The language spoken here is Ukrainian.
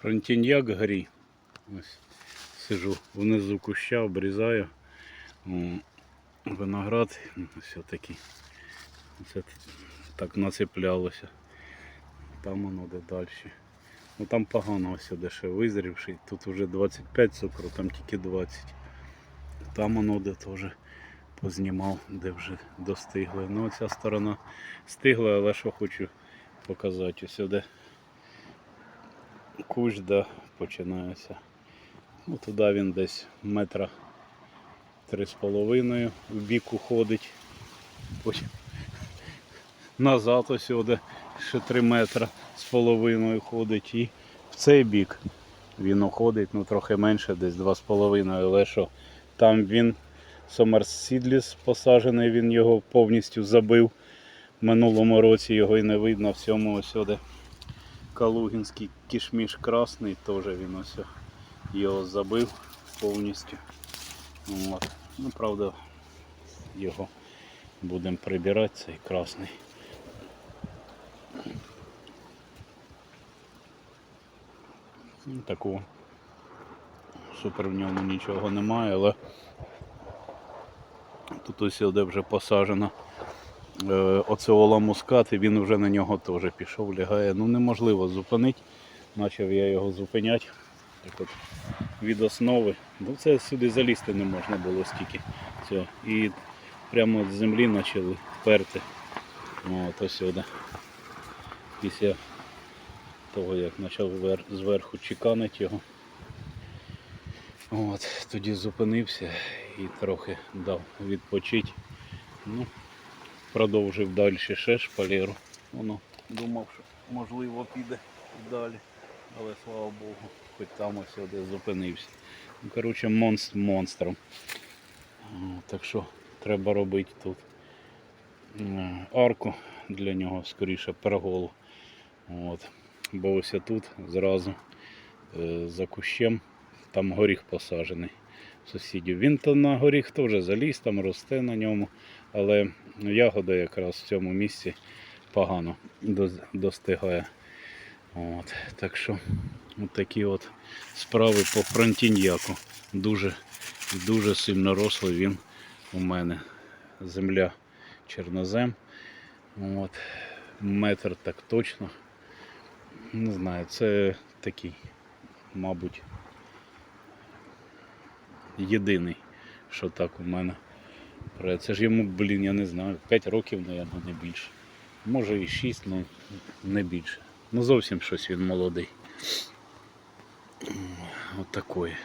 Фронтіньяк горі. Ось сижу внизу куща, обрізаю. Виноград ось такий. Це так нацеплялося. Там воно де далі. Ну там погано ось де ще визрівший. Тут вже 25 цукру, там тільки 20. Там воно де теж познімав, де вже достигли. Ну ця сторона стигла, але що хочу показати. Ось де кущ да, починається. Ну, туди він десь метра три з половиною в бік уходить. Потім назад ось сюди ще 3 метри з половиною ходить. І в цей бік він уходить, ну трохи менше, десь 2,5, але що там він Сомерсідліс посаджений, він його повністю забив. В минулому році його і не видно в цьому ось сюди. Калугінський кішміш красний, теж він ось його забив повністю. От. Ну, правда, його будемо прибирати, цей красний. Ну, Такого супер в ньому нічого немає, але тут ось де вже посаджено е, оцеола мускат, і він вже на нього теж пішов, лягає. Ну неможливо зупинити. Почав я його зупиняти. Так от, від основи. Ну це сюди залізти не можна було стільки цього. І прямо з землі почали перти. От ось сюди. Після того, як почав вер- зверху чеканити його. От, тоді зупинився і трохи дав відпочити. Ну, продовжив далі ще шпалеру. Воно думав, що можливо піде далі. Але слава Богу, хоч там ось де зупинився. Ну, коротше, монстр монстром. Так що треба робити тут арку для нього, скоріше перголу. От. Бо ось тут зразу е, за кущем там горіх посаджений сусідів. Він то на горіх теж заліз, там росте на ньому, але ягода якраз в цьому місці погано достигає. От, так що от такі от справи по фронтіньяку. Дуже, дуже сильно рослий він у мене. Земля чорнозем. От, метр так точно. Не знаю, це такий, мабуть, єдиний, що так у мене. Це ж йому, блін, я не знаю, 5 років, мабуть, не більше. Може і 6, але не більше. Ну зовсім щось він молодий. От такої.